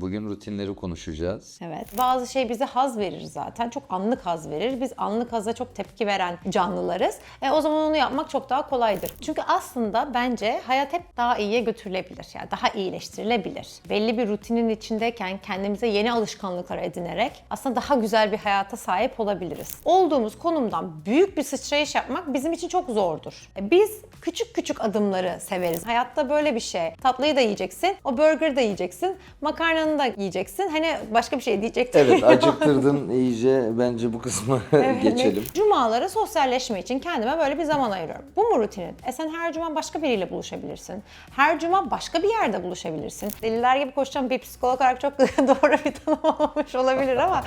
Bugün rutinleri konuşacağız. Evet. Bazı şey bize haz verir zaten. Çok anlık haz verir. Biz anlık haza çok tepki veren canlılarız. E, o zaman onu yapmak çok daha kolaydır. Çünkü aslında bence hayat hep daha iyiye götürülebilir. Yani daha iyileştirilebilir. Belli bir rutinin içindeyken kendimize yeni alışkanlıklar edinerek aslında daha güzel bir hayata sahip olabiliriz. Olduğumuz konumdan büyük bir sıçrayış yapmak bizim için çok zordur. E, Biz küçük küçük adımları severiz. Hayatta böyle bir şey. Tatlıyı da yiyeceksin, o burgeri de yiyeceksin, makarnanı da yiyeceksin. Hani başka bir şey diyecektim. Evet acıktırdın iyice bence bu kısmı geçelim. Cumaları sosyalleşme için kendime böyle bir zaman ayırıyorum. Bu mu rutinin? E sen her cuma başka biriyle buluşabilirsin. Her cuma başka bir yerde buluşabilirsin. Deliler gibi koşacağım bir psikolog olarak çok doğru bir tanım olmamış olabilir ama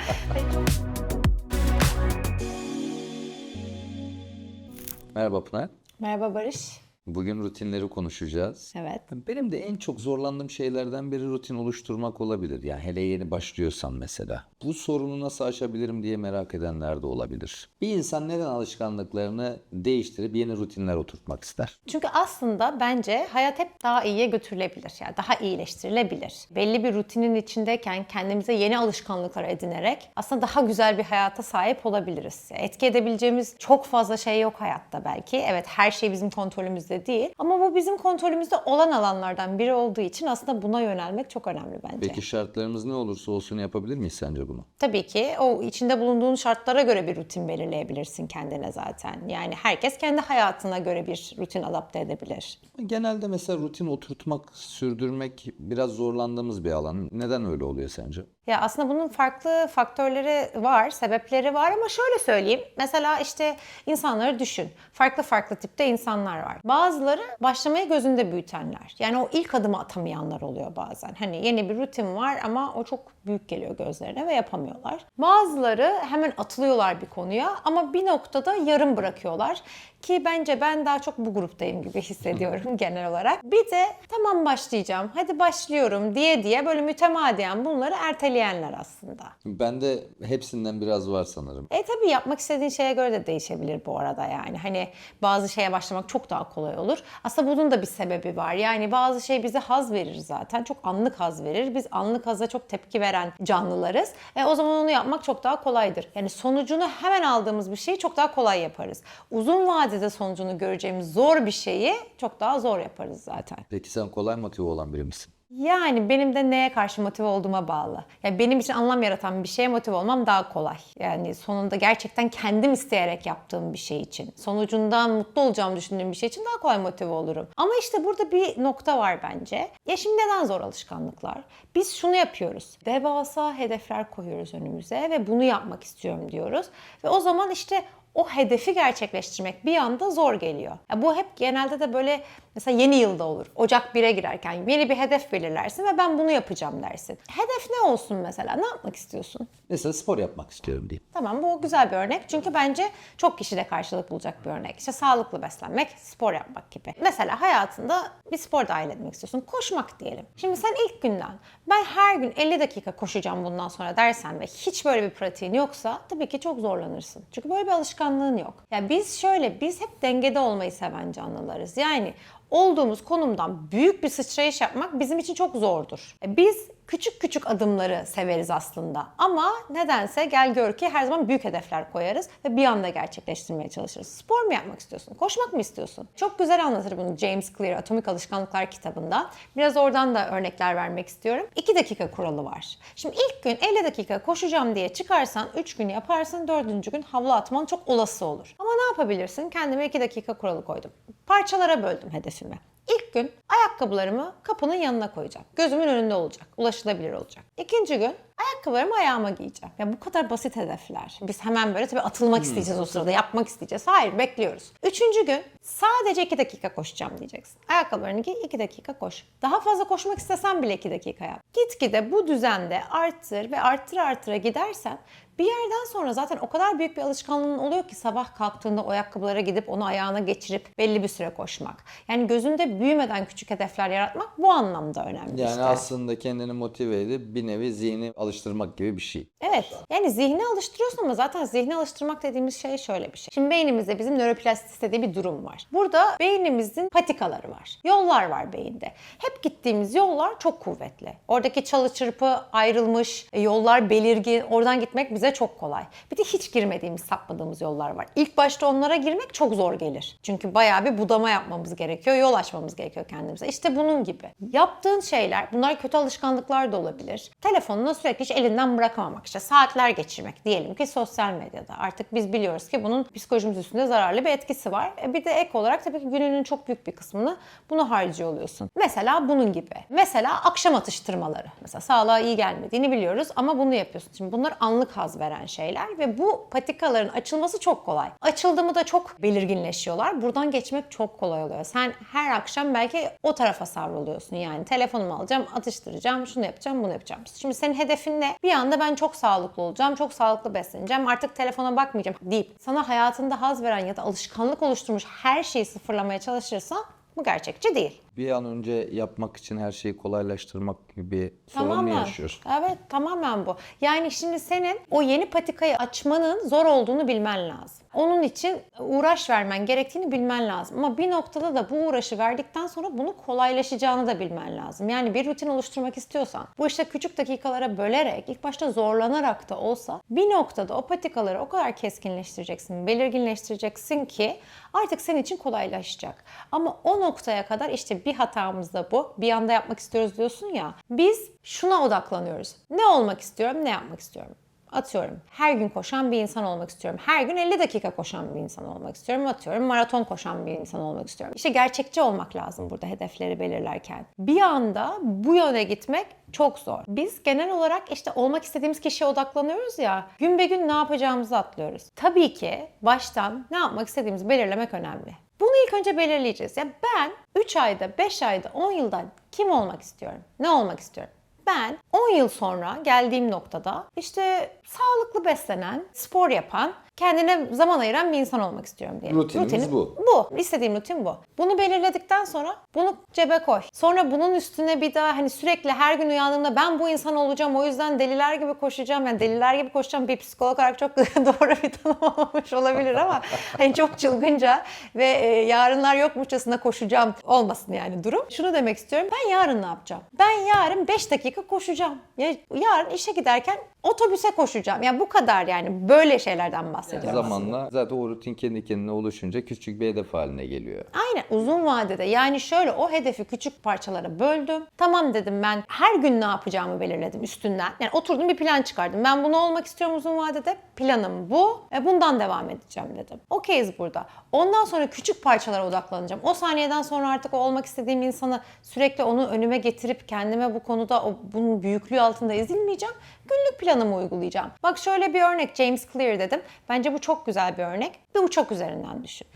Merhaba Pınar. Merhaba Barış. Bugün rutinleri konuşacağız. Evet. Benim de en çok zorlandığım şeylerden biri rutin oluşturmak olabilir. Yani hele yeni başlıyorsan mesela. Bu sorunu nasıl aşabilirim diye merak edenler de olabilir. Bir insan neden alışkanlıklarını değiştirip yeni rutinler oturtmak ister? Çünkü aslında bence hayat hep daha iyiye götürülebilir. Yani daha iyileştirilebilir. Belli bir rutinin içindeyken kendimize yeni alışkanlıklar edinerek aslında daha güzel bir hayata sahip olabiliriz. Etki edebileceğimiz çok fazla şey yok hayatta belki. Evet her şey bizim kontrolümüzde değil. Ama bu bizim kontrolümüzde olan alanlardan biri olduğu için aslında buna yönelmek çok önemli bence. Peki şartlarımız ne olursa olsun yapabilir miyiz sence bunu? Tabii ki o içinde bulunduğun şartlara göre bir rutin belirleyebilirsin kendine zaten. Yani herkes kendi hayatına göre bir rutin adapte edebilir. Genelde mesela rutin oturtmak, sürdürmek biraz zorlandığımız bir alan. Neden öyle oluyor sence? Ya aslında bunun farklı faktörleri var, sebepleri var ama şöyle söyleyeyim. Mesela işte insanları düşün. Farklı farklı tipte insanlar var. Bazıları başlamayı gözünde büyütenler. Yani o ilk adımı atamayanlar oluyor bazen. Hani yeni bir rutin var ama o çok büyük geliyor gözlerine ve yapamıyorlar. Bazıları hemen atılıyorlar bir konuya ama bir noktada yarım bırakıyorlar. Ki bence ben daha çok bu gruptayım gibi hissediyorum genel olarak. Bir de tamam başlayacağım, hadi başlıyorum diye diye böyle mütemadiyen bunları erteleyenler aslında. Ben de hepsinden biraz var sanırım. E tabii yapmak istediğin şeye göre de değişebilir bu arada yani. Hani bazı şeye başlamak çok daha kolay olur. Aslında bunun da bir sebebi var. Yani bazı şey bize haz verir zaten. Çok anlık haz verir. Biz anlık haza çok tepki veren canlılarız. E o zaman onu yapmak çok daha kolaydır. Yani sonucunu hemen aldığımız bir şeyi çok daha kolay yaparız. Uzun vadede sonucunu göreceğimiz zor bir şeyi çok daha zor yaparız zaten. Peki sen kolay motive olan biri misin? Yani benim de neye karşı motive olduğuma bağlı. Yani benim için anlam yaratan bir şeye motive olmam daha kolay. Yani sonunda gerçekten kendim isteyerek yaptığım bir şey için, sonucundan mutlu olacağımı düşündüğüm bir şey için daha kolay motive olurum. Ama işte burada bir nokta var bence. Ya şimdi neden zor alışkanlıklar? Biz şunu yapıyoruz. Devasa hedefler koyuyoruz önümüze ve bunu yapmak istiyorum diyoruz. Ve o zaman işte o hedefi gerçekleştirmek bir anda zor geliyor. Ya bu hep genelde de böyle mesela yeni yılda olur. Ocak 1'e girerken yeni bir hedef belirlersin ve ben bunu yapacağım dersin. Hedef ne olsun mesela? Ne yapmak istiyorsun? Mesela spor yapmak istiyorum diyeyim. Tamam bu güzel bir örnek. Çünkü bence çok kişide karşılık bulacak bir örnek. İşte sağlıklı beslenmek, spor yapmak gibi. Mesela hayatında bir spor dahil etmek istiyorsun. Koşmak diyelim. Şimdi sen ilk günden ben her gün 50 dakika koşacağım bundan sonra dersen ve hiç böyle bir pratiğin yoksa tabii ki çok zorlanırsın. Çünkü böyle bir alışkanlığın yok. Ya biz şöyle biz hep dengede olmayı seven canlılarız. Yani olduğumuz konumdan büyük bir sıçrayış yapmak bizim için çok zordur. E, Biz küçük küçük adımları severiz aslında. Ama nedense gel gör ki her zaman büyük hedefler koyarız ve bir anda gerçekleştirmeye çalışırız. Spor mu yapmak istiyorsun? Koşmak mı istiyorsun? Çok güzel anlatır bunu James Clear Atomik Alışkanlıklar kitabında. Biraz oradan da örnekler vermek istiyorum. 2 dakika kuralı var. Şimdi ilk gün 50 dakika koşacağım diye çıkarsan 3 gün yaparsın 4. gün havlu atman çok olası olur. Ama ne yapabilirsin? Kendime 2 dakika kuralı koydum. Parçalara böldüm hedefimi. İlk gün ayakkabılarımı kapının yanına koyacağım. Gözümün önünde olacak. Ulaşılabilir olacak. İkinci gün ayakkabılarımı ayağıma giyeceğim. Ya bu kadar basit hedefler. Biz hemen böyle tabii atılmak isteyeceğiz o sırada. Yapmak isteyeceğiz. Hayır bekliyoruz. Üçüncü gün sadece iki dakika koşacağım diyeceksin. Ayakkabılarını giy iki dakika koş. Daha fazla koşmak istesen bile iki dakika yap. Gitgide bu düzende arttır ve arttır arttıra gidersen bir yerden sonra zaten o kadar büyük bir alışkanlığın oluyor ki sabah kalktığında o ayakkabılara gidip onu ayağına geçirip belli bir süre koşmak. Yani gözünde büyümeden küçük hedefler yaratmak bu anlamda önemli Yani işte. aslında kendini motive edip bir nevi zihni alıştırmak gibi bir şey. Evet. Yani zihni alıştırıyorsun ama zaten zihni alıştırmak dediğimiz şey şöyle bir şey. Şimdi beynimizde bizim nöroplastisite diye bir durum var. Burada beynimizin patikaları var. Yollar var beyinde. Hep gittiğimiz yollar çok kuvvetli. Oradaki çalı çırpı ayrılmış, e, yollar belirgin. Oradan gitmek bize çok kolay. Bir de hiç girmediğimiz, sapmadığımız yollar var. İlk başta onlara girmek çok zor gelir. Çünkü bayağı bir budama yapmamız gerekiyor, yol açmamız gerekiyor kendimize. İşte bunun gibi. Yaptığın şeyler, bunlar kötü alışkanlıklar da olabilir. Telefonunu sürekli hiç elinden bırakamamak, işte saatler geçirmek diyelim ki sosyal medyada. Artık biz biliyoruz ki bunun psikolojimiz üstünde zararlı bir etkisi var. E bir de ek olarak tabii ki gününün çok büyük bir kısmını bunu harcıyor oluyorsun. Mesela bunun gibi. Mesela akşam atıştırmaları. Mesela sağlığa iyi gelmediğini biliyoruz ama bunu yapıyorsun. Şimdi bunlar anlık haz veren şeyler ve bu patikaların açılması çok kolay. Açıldı mı da çok belirginleşiyorlar. Buradan geçmek çok kolay oluyor. Sen her akşam belki o tarafa savruluyorsun. Yani telefonumu alacağım, atıştıracağım, şunu yapacağım, bunu yapacağım. Şimdi senin hedefin ne? Bir anda ben çok sağlıklı olacağım, çok sağlıklı besleneceğim, artık telefona bakmayacağım deyip sana hayatında haz veren ya da alışkanlık oluşturmuş her şeyi sıfırlamaya çalışırsan bu gerçekçi değil. Bir an önce yapmak için her şeyi kolaylaştırmak gibi bir sorun mu yaşıyorsun? Evet tamamen bu. Yani şimdi senin o yeni patikayı açmanın zor olduğunu bilmen lazım. Onun için uğraş vermen gerektiğini bilmen lazım. Ama bir noktada da bu uğraşı verdikten sonra bunu kolaylaşacağını da bilmen lazım. Yani bir rutin oluşturmak istiyorsan bu işte küçük dakikalara bölerek ilk başta zorlanarak da olsa bir noktada o patikaları o kadar keskinleştireceksin, belirginleştireceksin ki artık senin için kolaylaşacak. Ama o noktaya kadar işte bir hatamız da bu. Bir anda yapmak istiyoruz diyorsun ya. Biz şuna odaklanıyoruz. Ne olmak istiyorum, ne yapmak istiyorum? Atıyorum her gün koşan bir insan olmak istiyorum. Her gün 50 dakika koşan bir insan olmak istiyorum. Atıyorum maraton koşan bir insan olmak istiyorum. İşte gerçekçi olmak lazım burada hedefleri belirlerken. Bir anda bu yöne gitmek çok zor. Biz genel olarak işte olmak istediğimiz kişiye odaklanıyoruz ya. Gün be gün ne yapacağımızı atlıyoruz. Tabii ki baştan ne yapmak istediğimizi belirlemek önemli. Bunu ilk önce belirleyeceğiz. Ya ben 3 ayda, 5 ayda, 10 yılda kim olmak istiyorum? Ne olmak istiyorum? Ben 10 yıl sonra geldiğim noktada işte sağlıklı beslenen, spor yapan, kendine zaman ayıran bir insan olmak istiyorum diye. Rutinimiz bu. Bu. İstediğim rutin bu. Bunu belirledikten sonra bunu cebe koy. Sonra bunun üstüne bir daha hani sürekli her gün uyandığımda ben bu insan olacağım o yüzden deliler gibi koşacağım. Yani deliler gibi koşacağım bir psikolog olarak çok doğru bir tanım olmamış olabilir ama hani çok çılgınca ve e, yarınlar yokmuşçasına koşacağım olmasın yani durum. Şunu demek istiyorum. Ben yarın ne yapacağım? Ben yarın 5 dakika koşacağım. Ya yarın işe giderken otobüse koşacağım. Yani bu kadar yani böyle şeylerden bahsediyorum. Zamanla zaten o rutin kendi kendine oluşunca küçük bir hedef haline geliyor. Aynen uzun vadede yani şöyle o hedefi küçük parçalara böldüm. Tamam dedim ben her gün ne yapacağımı belirledim üstünden. Yani oturdum bir plan çıkardım. Ben bunu olmak istiyorum uzun vadede. Planım bu. ve bundan devam edeceğim dedim. Okeyiz burada. Ondan sonra küçük parçalara odaklanacağım. O saniyeden sonra artık o olmak istediğim insanı sürekli onu önüme getirip kendime bu konuda o bunun büyüklüğü altında ezilmeyeceğim. Günlük planımı uygulayacağım. Bak şöyle bir örnek James Clear dedim. Bence bu çok güzel bir örnek. Bir uçak üzerinden düşün.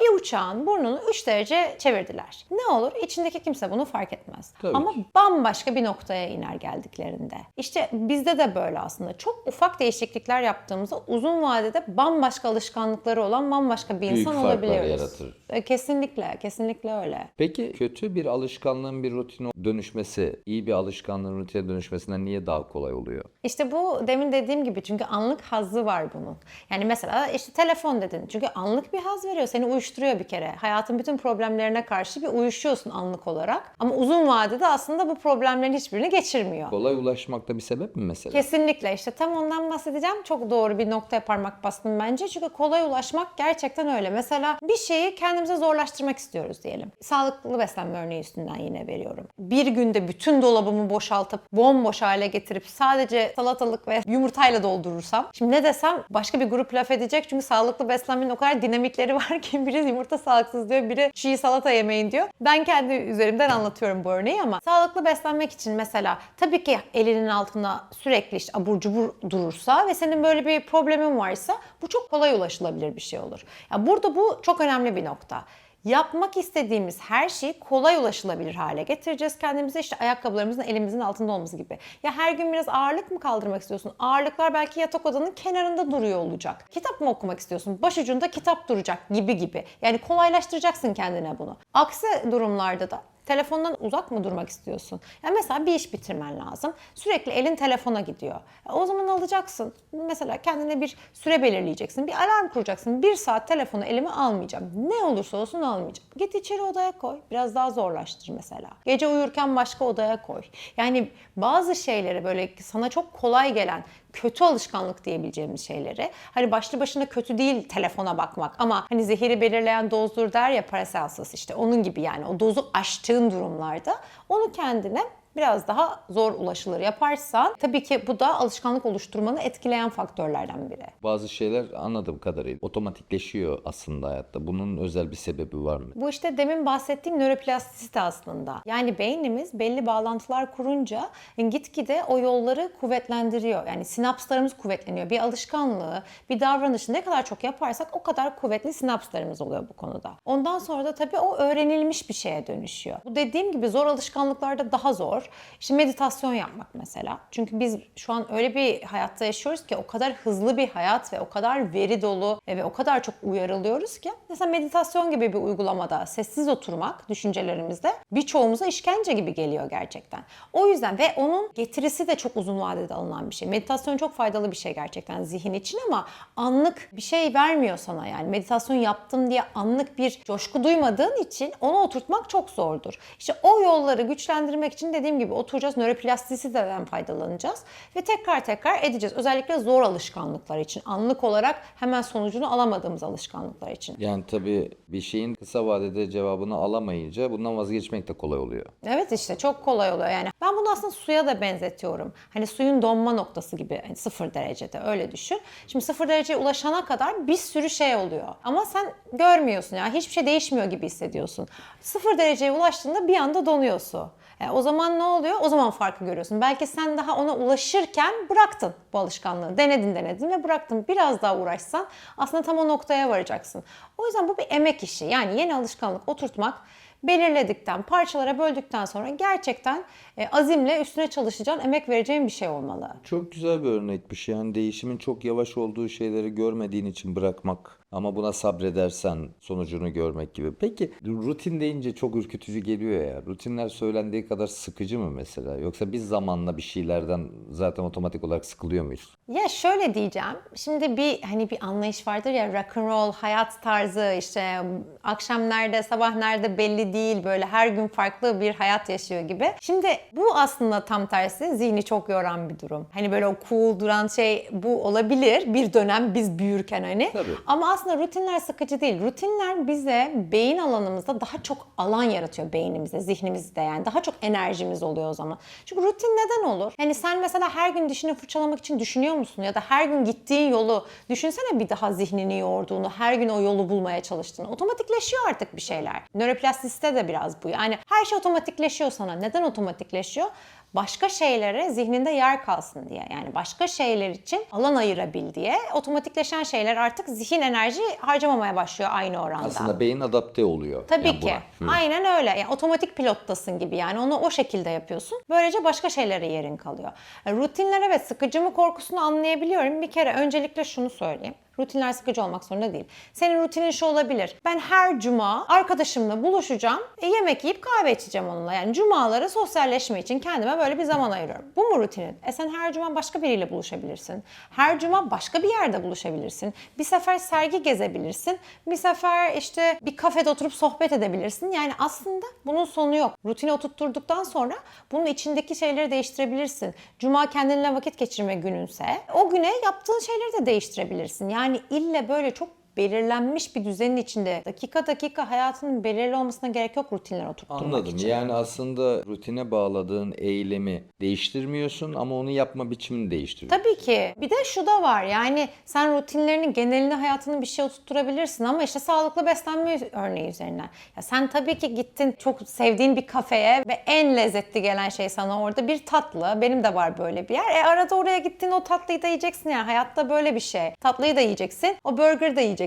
Bir uçağın burnunu 3 derece çevirdiler. Ne olur? İçindeki kimse bunu fark etmez. Tabii Ama ki. bambaşka bir noktaya iner geldiklerinde. İşte bizde de böyle aslında. Çok ufak değişiklikler yaptığımızda uzun vadede bambaşka alışkanlıkları olan bambaşka bir Büyük insan farklar olabiliyoruz. yaratır. E, Kesinlikle, kesinlikle öyle. Peki kötü bir alışkanlığın bir rutine dönüşmesi, iyi bir alışkanlığın rutine dönüşmesinden niye daha kolay oluyor? İşte bu demin dediğim gibi çünkü anlık hazzı var bunun. Yani mesela işte telefon dedin. Çünkü anlık bir haz veriyor. Seni uyuşturuyor bir kere. Hayatın bütün problemlerine karşı bir uyuşuyorsun anlık olarak. Ama uzun vadede aslında bu problemlerin hiçbirini geçirmiyor. Kolay ulaşmakta bir sebep mi mesela? Kesinlikle işte tam ondan bahsedeceğim. Çok doğru bir noktaya parmak bastım bence. Çünkü kolay ulaşmak gerçekten öyle. Mesela bir şeyi kendimize zorlaştırmak istiyoruz diyelim. Sağlıklı beslenme örneği üstünden yine veriyorum. Bir günde bütün dolabımı boşaltıp bomboş hale getirip sadece salatalık ve yumurtayla doldurursam. Şimdi ne desem başka bir grup laf edecek. Çünkü sağlıklı beslenmenin o kadar dinamikleri var ki biri yumurta sağlıksız diyor, biri çiğ salata yemeyin diyor. Ben kendi üzerimden anlatıyorum bu örneği ama sağlıklı beslenmek için mesela tabii ki elinin altında sürekli işte abur cubur durursa ve senin böyle bir problemin varsa bu çok kolay ulaşılabilir bir şey olur. Ya burada bu çok önemli bir nokta. Yapmak istediğimiz her şeyi kolay ulaşılabilir hale getireceğiz kendimize. İşte ayakkabılarımızın elimizin altında olması gibi. Ya her gün biraz ağırlık mı kaldırmak istiyorsun? Ağırlıklar belki yatak odanın kenarında duruyor olacak. Kitap mı okumak istiyorsun? Başucunda kitap duracak gibi gibi. Yani kolaylaştıracaksın kendine bunu. Aksi durumlarda da telefondan uzak mı durmak istiyorsun? Yani mesela bir iş bitirmen lazım. Sürekli elin telefona gidiyor. E, O zaman alacaksın. Mesela kendine bir süre belirleyeceksin. Bir alarm kuracaksın. Bir saat telefonu elime almayacağım. Ne olursa olsun almayacağım. Git içeri odaya koy. Biraz daha zorlaştır mesela. Gece uyurken başka odaya koy. Yani bazı şeyleri böyle sana çok kolay gelen kötü alışkanlık diyebileceğimiz şeyleri. Hani başlı başına kötü değil telefona bakmak ama hani zehiri belirleyen dozdur der ya Paracelsus işte onun gibi yani o dozu aştığın durumlarda onu kendine biraz daha zor ulaşılır yaparsan tabii ki bu da alışkanlık oluşturmanı etkileyen faktörlerden biri. Bazı şeyler anladığım kadarıyla otomatikleşiyor aslında hayatta. Bunun özel bir sebebi var mı? Bu işte demin bahsettiğim nöroplastisite aslında. Yani beynimiz belli bağlantılar kurunca gitgide o yolları kuvvetlendiriyor. Yani sinapslarımız kuvvetleniyor. Bir alışkanlığı, bir davranışı ne kadar çok yaparsak o kadar kuvvetli sinapslarımız oluyor bu konuda. Ondan sonra da tabii o öğrenilmiş bir şeye dönüşüyor. Bu dediğim gibi zor alışkanlıklarda daha zor. İşte meditasyon yapmak mesela. Çünkü biz şu an öyle bir hayatta yaşıyoruz ki o kadar hızlı bir hayat ve o kadar veri dolu ve o kadar çok uyarılıyoruz ki mesela meditasyon gibi bir uygulamada sessiz oturmak düşüncelerimizde birçoğumuza işkence gibi geliyor gerçekten. O yüzden ve onun getirisi de çok uzun vadede alınan bir şey. Meditasyon çok faydalı bir şey gerçekten zihin için ama anlık bir şey vermiyor sana yani. Meditasyon yaptım diye anlık bir coşku duymadığın için onu oturtmak çok zordur. İşte o yolları güçlendirmek için dediğim gibi oturacağız. Nöroplastisiteden faydalanacağız ve tekrar tekrar edeceğiz. Özellikle zor alışkanlıklar için. Anlık olarak hemen sonucunu alamadığımız alışkanlıklar için. Yani tabii bir şeyin kısa vadede cevabını alamayınca bundan vazgeçmek de kolay oluyor. Evet işte çok kolay oluyor yani. Ben bunu aslında suya da benzetiyorum. Hani suyun donma noktası gibi hani sıfır derecede öyle düşün. Şimdi sıfır dereceye ulaşana kadar bir sürü şey oluyor. Ama sen görmüyorsun ya hiçbir şey değişmiyor gibi hissediyorsun. Sıfır dereceye ulaştığında bir anda donuyor su. E, o zaman ne oluyor? O zaman farkı görüyorsun. Belki sen daha ona ulaşırken bıraktın bu alışkanlığı. Denedin denedin ve bıraktın. Biraz daha uğraşsan aslında tam o noktaya varacaksın. O yüzden bu bir emek işi. Yani yeni alışkanlık oturtmak belirledikten, parçalara böldükten sonra gerçekten e, azimle üstüne çalışacağın, emek vereceğin bir şey olmalı. Çok güzel bir örnekmiş. Yani değişimin çok yavaş olduğu şeyleri görmediğin için bırakmak ama buna sabredersen sonucunu görmek gibi. Peki rutin deyince çok ürkütücü geliyor ya. Rutinler söylendiği kadar sıkıcı mı mesela? Yoksa biz zamanla bir şeylerden zaten otomatik olarak sıkılıyor muyuz? Ya şöyle diyeceğim. Şimdi bir hani bir anlayış vardır ya rock and roll hayat tarzı işte akşam nerede sabah nerede belli değil böyle her gün farklı bir hayat yaşıyor gibi. Şimdi bu aslında tam tersi zihni çok yoran bir durum. Hani böyle o cool duran şey bu olabilir bir dönem biz büyürken hani. Tabii. Ama aslında rutinler sıkıcı değil. Rutinler bize beyin alanımızda daha çok alan yaratıyor beynimizde, zihnimizde yani. Daha çok enerjimiz oluyor o zaman. Çünkü rutin neden olur? Yani sen mesela her gün dişini fırçalamak için düşünüyor musun? Ya da her gün gittiğin yolu düşünsene bir daha zihnini yorduğunu, her gün o yolu bulmaya çalıştığını. Otomatikleşiyor artık bir şeyler. Nöroplastisite de biraz bu. Yani her şey otomatikleşiyor sana. Neden otomatikleşiyor? başka şeylere zihninde yer kalsın diye. Yani başka şeyler için alan ayırabil diye otomatikleşen şeyler artık zihin enerji harcamamaya başlıyor aynı oranda. Aslında beyin adapte oluyor. Tabii yani ki. buna. Aynen öyle. Yani otomatik pilottasın gibi yani onu o şekilde yapıyorsun. Böylece başka şeylere yerin kalıyor. Yani rutinler evet sıkıcı mı korkusunu anlayabiliyorum. Bir kere öncelikle şunu söyleyeyim. Rutinler sıkıcı olmak zorunda değil. Senin rutinin şu olabilir. Ben her cuma arkadaşımla buluşacağım. E, yemek yiyip kahve içeceğim onunla. Yani cumaları sosyalleşme için kendime böyle bir zaman ayırıyorum. Bu mu rutinin? E sen her cuma başka biriyle buluşabilirsin. Her cuma başka bir yerde buluşabilirsin. Bir sefer sergi gezebilirsin. Bir sefer işte bir kafede oturup sohbet edebilirsin. Yani aslında bunun sonu yok. Rutini oturtturduktan sonra bunun içindeki şeyleri değiştirebilirsin. Cuma kendinle vakit geçirme gününse o güne yaptığın şeyleri de değiştirebilirsin. Yani ille böyle çok belirlenmiş bir düzenin içinde dakika dakika hayatının belirli olmasına gerek yok rutinler oturtturmak Anladım. için. Yani aslında rutine bağladığın eylemi değiştirmiyorsun ama onu yapma biçimini değiştiriyorsun. Tabii ki. Bir de şu da var yani sen rutinlerinin genelini hayatını bir şey oturtturabilirsin ama işte sağlıklı beslenme örneği üzerinden. Ya sen tabii ki gittin çok sevdiğin bir kafeye ve en lezzetli gelen şey sana orada bir tatlı. Benim de var böyle bir yer. E arada oraya gittin o tatlıyı da yiyeceksin yani hayatta böyle bir şey. Tatlıyı da yiyeceksin. O burger da yiyeceksin.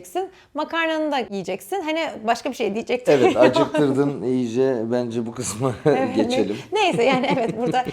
Makarnanı da yiyeceksin. Hani başka bir şey diyecektim. Evet acıktırdın iyice bence bu kısmı geçelim. Neyse yani evet burada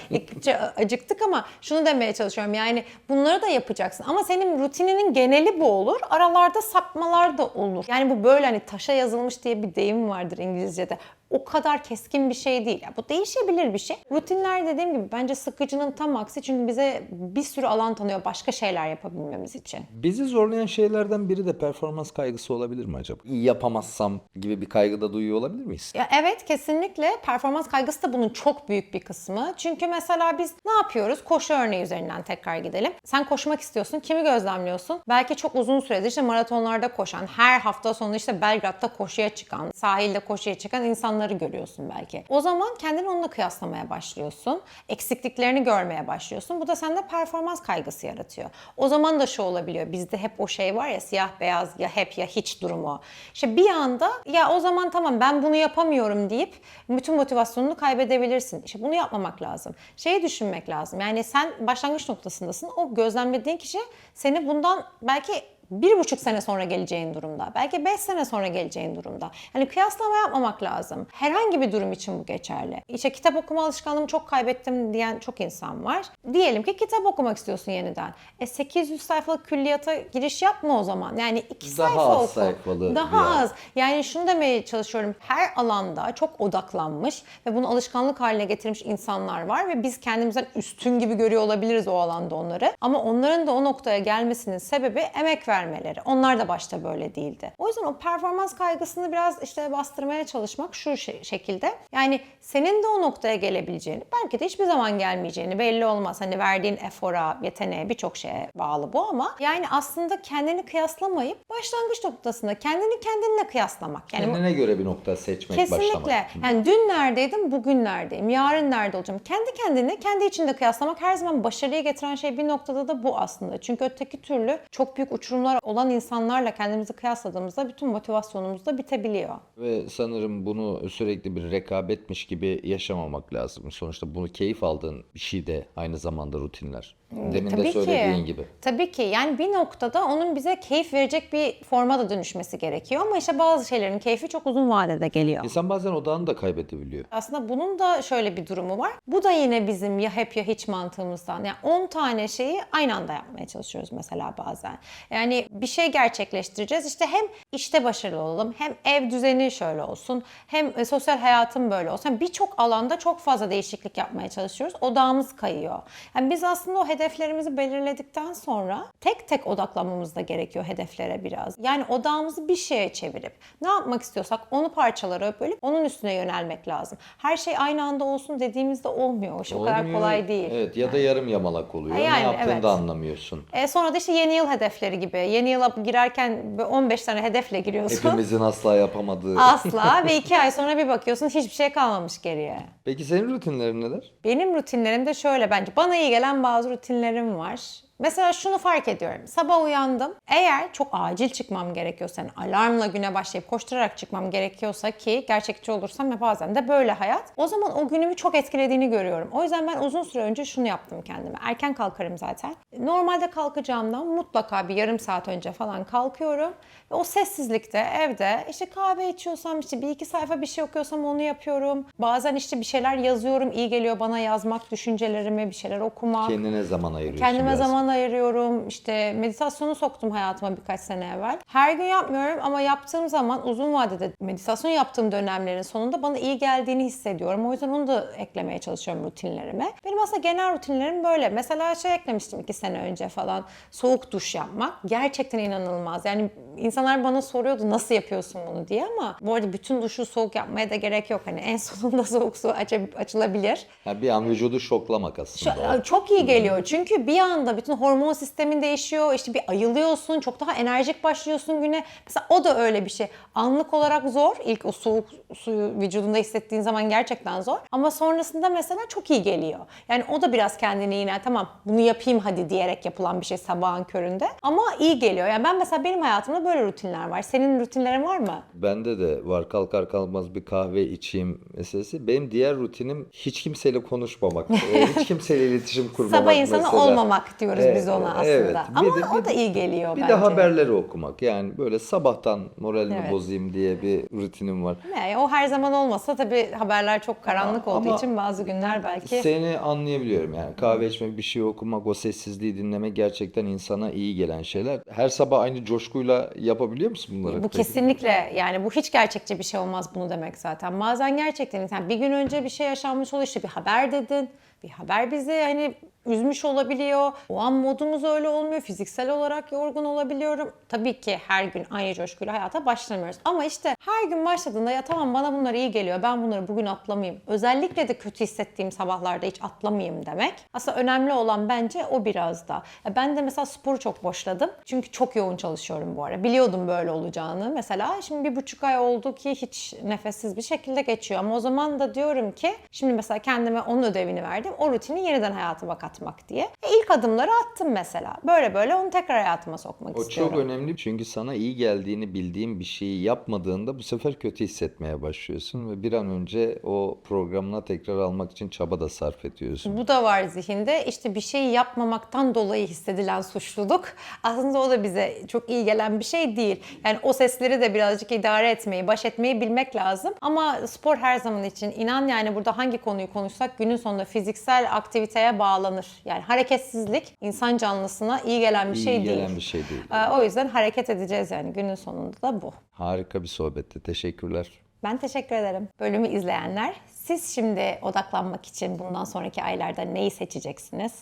acıktık ama şunu demeye çalışıyorum yani bunları da yapacaksın ama senin rutininin geneli bu olur. Aralarda sapmalar da olur. Yani bu böyle hani taşa yazılmış diye bir deyim vardır İngilizce'de. O kadar keskin bir şey değil. Yani bu değişebilir bir şey. Rutinler dediğim gibi bence sıkıcının tam aksi çünkü bize bir sürü alan tanıyor başka şeyler yapabilmemiz için. Bizi zorlayan şeylerden biri de performans kaygısı olabilir mi acaba? İyi yapamazsam gibi bir kaygı da duyuyor olabilir miyiz? Ya evet kesinlikle performans kaygısı da bunun çok büyük bir kısmı. Çünkü mesela biz ne yapıyoruz? Koşu örneği üzerinden tekrar gidelim. Sen koşmak istiyorsun. Kimi gözlemliyorsun? Belki çok uzun süredir işte maratonlarda koşan, her hafta sonu işte Belgrad'da koşuya çıkan, sahilde koşuya çıkan insanları görüyorsun belki. O zaman kendini onunla kıyaslamaya başlıyorsun. Eksikliklerini görmeye başlıyorsun. Bu da sende performans kaygısı yaratıyor. O zaman da şu olabiliyor. Bizde hep o şey var ya siyah beyaz ya hep ya hiç durumu. İşte bir anda ya o zaman tamam ben bunu yapamıyorum deyip bütün motivasyonunu kaybedebilirsin. İşte bunu yapmamak lazım. Şeyi düşünmek lazım. Yani sen başlangıç noktasındasın. O gözlemlediğin kişi seni bundan belki bir buçuk sene sonra geleceğin durumda. Belki beş sene sonra geleceğin durumda. Yani kıyaslama yapmamak lazım. Herhangi bir durum için bu geçerli. İşte kitap okuma alışkanlığımı çok kaybettim diyen çok insan var. Diyelim ki kitap okumak istiyorsun yeniden. E 800 sayfalık külliyata giriş yapma o zaman. Yani iki Daha sayfa az oku. sayfalı Daha az. Yani şunu demeye çalışıyorum. Her alanda çok odaklanmış ve bunu alışkanlık haline getirmiş insanlar var ve biz kendimizden üstün gibi görüyor olabiliriz o alanda onları. Ama onların da o noktaya gelmesinin sebebi emek vermeleri. Onlar da başta böyle değildi. O yüzden o performans kaygısını biraz işte bastırmaya çalışmak şu şekilde. Yani senin de o noktaya gelebileceğini, belki de hiçbir zaman gelmeyeceğini belli olmaz. Hani verdiğin efora, yeteneğe birçok şeye bağlı bu ama yani aslında kendini kıyaslamayıp başlangıç noktasında kendini kendinle kıyaslamak. Yani Kendine göre bir nokta seçmek, Kesinlikle. başlamak. Yani dün neredeydim, bugün neredeyim, yarın nerede olacağım. Kendi kendini kendi içinde kıyaslamak her zaman başarıya getiren şey bir noktada da bu aslında. Çünkü öteki türlü çok büyük uçurumlar olan insanlarla kendimizi kıyasladığımızda bütün motivasyonumuz da bitebiliyor. Ve sanırım bunu sürekli bir rekabetmiş gibi yaşamamak lazım. Sonuçta bunu keyif aldığın bir şey de aynı zamanda rutinler. Demin de Hmm, Tabii söylediğin ki. gibi. Tabii ki. Yani bir noktada onun bize keyif verecek bir forma da dönüşmesi gerekiyor. Ama işte bazı şeylerin keyfi çok uzun vadede geliyor. İnsan bazen odağını da kaybedebiliyor. Aslında bunun da şöyle bir durumu var. Bu da yine bizim ya hep ya hiç mantığımızdan. Yani 10 tane şeyi aynı anda yapmaya çalışıyoruz mesela bazen. Yani bir şey gerçekleştireceğiz. İşte hem işte başarılı olalım, hem ev düzeni şöyle olsun, hem e, sosyal hayatım böyle olsun. Yani Birçok alanda çok fazla değişiklik yapmaya çalışıyoruz. Odağımız kayıyor. Yani biz aslında o hedeflerimizi belirledikten sonra tek tek odaklanmamız da gerekiyor hedeflere biraz. Yani odağımızı bir şeye çevirip ne yapmak istiyorsak onu parçalara bölüp onun üstüne yönelmek lazım. Her şey aynı anda olsun dediğimizde olmuyor. O, şey o kadar kolay değil. Evet ya da yarım yamalak oluyor. Yani, ne yaptığını evet. da anlamıyorsun. E sonra da işte yeni yıl hedefleri gibi. Yeni yıla girerken böyle 15 tane hedefle giriyorsun. Hepimizin asla yapamadığı. Asla ve iki ay sonra bir bakıyorsun hiçbir şey kalmamış geriye. Peki senin rutinlerin neler? Benim rutinlerim de şöyle bence. Bana iyi gelen bazı rutinlerim var. Mesela şunu fark ediyorum. Sabah uyandım. Eğer çok acil çıkmam gerekiyorsa, yani alarmla güne başlayıp koşturarak çıkmam gerekiyorsa ki gerçekçi olursam ve bazen de böyle hayat. O zaman o günümü çok etkilediğini görüyorum. O yüzden ben uzun süre önce şunu yaptım kendime. Erken kalkarım zaten. Normalde kalkacağımdan mutlaka bir yarım saat önce falan kalkıyorum. Ve o sessizlikte evde işte kahve içiyorsam işte bir iki sayfa bir şey okuyorsam onu yapıyorum. Bazen işte bir şeyler yazıyorum. İyi geliyor bana yazmak, düşüncelerimi, bir şeyler okumak. Kendine zaman ayırıyorsun Kendime biraz. zaman ayırıyorum. İşte meditasyonu soktum hayatıma birkaç sene evvel. Her gün yapmıyorum ama yaptığım zaman uzun vadede meditasyon yaptığım dönemlerin sonunda bana iyi geldiğini hissediyorum. O yüzden onu da eklemeye çalışıyorum rutinlerime. Benim aslında genel rutinlerim böyle. Mesela şey eklemiştim iki sene önce falan. Soğuk duş yapmak. Gerçekten inanılmaz. Yani insanlar bana soruyordu nasıl yapıyorsun bunu diye ama bu arada bütün duşu soğuk yapmaya da gerek yok. Hani en sonunda soğuk su aç- açılabilir. Ha, bir an vücudu şoklamak aslında. Şu- Çok iyi geliyor çünkü bir anda bütün hormon sistemin değişiyor. İşte bir ayılıyorsun, çok daha enerjik başlıyorsun güne. Mesela o da öyle bir şey. Anlık olarak zor. İlk o soğuk suyu vücudunda hissettiğin zaman gerçekten zor. Ama sonrasında mesela çok iyi geliyor. Yani o da biraz kendini yine tamam bunu yapayım hadi diyerek yapılan bir şey sabahın köründe. Ama iyi geliyor. Yani ben mesela benim hayatımda böyle rutinler var. Senin rutinlerin var mı? Bende de var kalkar kalkmaz bir kahve içeyim meselesi. Benim diğer rutinim hiç kimseyle konuşmamak. Ee, hiç kimseyle iletişim kurmamak Sabah insanı mesela. olmamak diyoruz diyoruz Evet, biz ona aslında. evet. Bir Ama de- o bir da iyi geliyor Bir bence. de haberleri okumak. Yani böyle sabahtan moralimi Evet. bozayım diye bir rutinim var. Yani o her zaman olmasa tabii haberler çok karanlık Ama- olduğu ama için bazı günler belki Seni anlayabiliyorum yani kahve içmek, bir şey okumak, o sessizliği dinlemek gerçekten insana iyi gelen şeyler. Her sabah aynı coşkuyla yapabiliyor musun bunları? Bu peki? kesinlikle yani bu hiç gerçekçi bir şey olmaz bunu demek zaten. Bazen gerçekten yani bir gün önce bir şey yaşanmış oluyor işte bir haber dedin. Bir haber bizi hani üzmüş olabiliyor. O an modumuz öyle olmuyor. Fiziksel olarak yorgun olabiliyorum. Tabii ki her gün aynı coşkuyla hayata başlamıyoruz. Ama işte her gün başladığında ya tamam bana bunlar iyi geliyor. Ben bunları bugün atlamayayım. Özellikle de kötü hissettiğim sabahlarda hiç atlamayayım demek. Aslında önemli olan bence o biraz da. Ya ben de mesela sporu çok boşladım. Çünkü çok yoğun çalışıyorum bu ara. Biliyordum böyle olacağını. Mesela şimdi bir buçuk ay oldu ki hiç nefessiz bir şekilde geçiyor. Ama o zaman da diyorum ki şimdi mesela kendime onun ödevini verdim. O rutini yeniden hayatıma katmak diye. E ilk adımları attım mesela. Böyle böyle onu tekrar hayatıma sokmak O istiyorum. çok önemli çünkü sana iyi geldiğini bildiğin bir şeyi yapmadığında bu sefer kötü hissetmeye başlıyorsun ve bir an önce o programına tekrar almak için çaba da sarf ediyorsun. Bu da var zihinde. İşte bir şeyi yapmamaktan dolayı hissedilen suçluluk. Aslında o da bize çok iyi gelen bir şey değil. Yani o sesleri de birazcık idare etmeyi, baş etmeyi bilmek lazım. Ama spor her zaman için inan yani burada hangi konuyu konuşsak günün sonunda fiziksel aktiviteye bağlanır. Yani hareketsizlik insan canlısına iyi gelen bir İyi şey değil. gelen bir şey değil. Ee, O yüzden hareket edeceğiz yani günün sonunda da bu. Harika bir sohbetti. Teşekkürler. Ben teşekkür ederim. Bölümü izleyenler, siz şimdi odaklanmak için bundan sonraki aylarda neyi seçeceksiniz?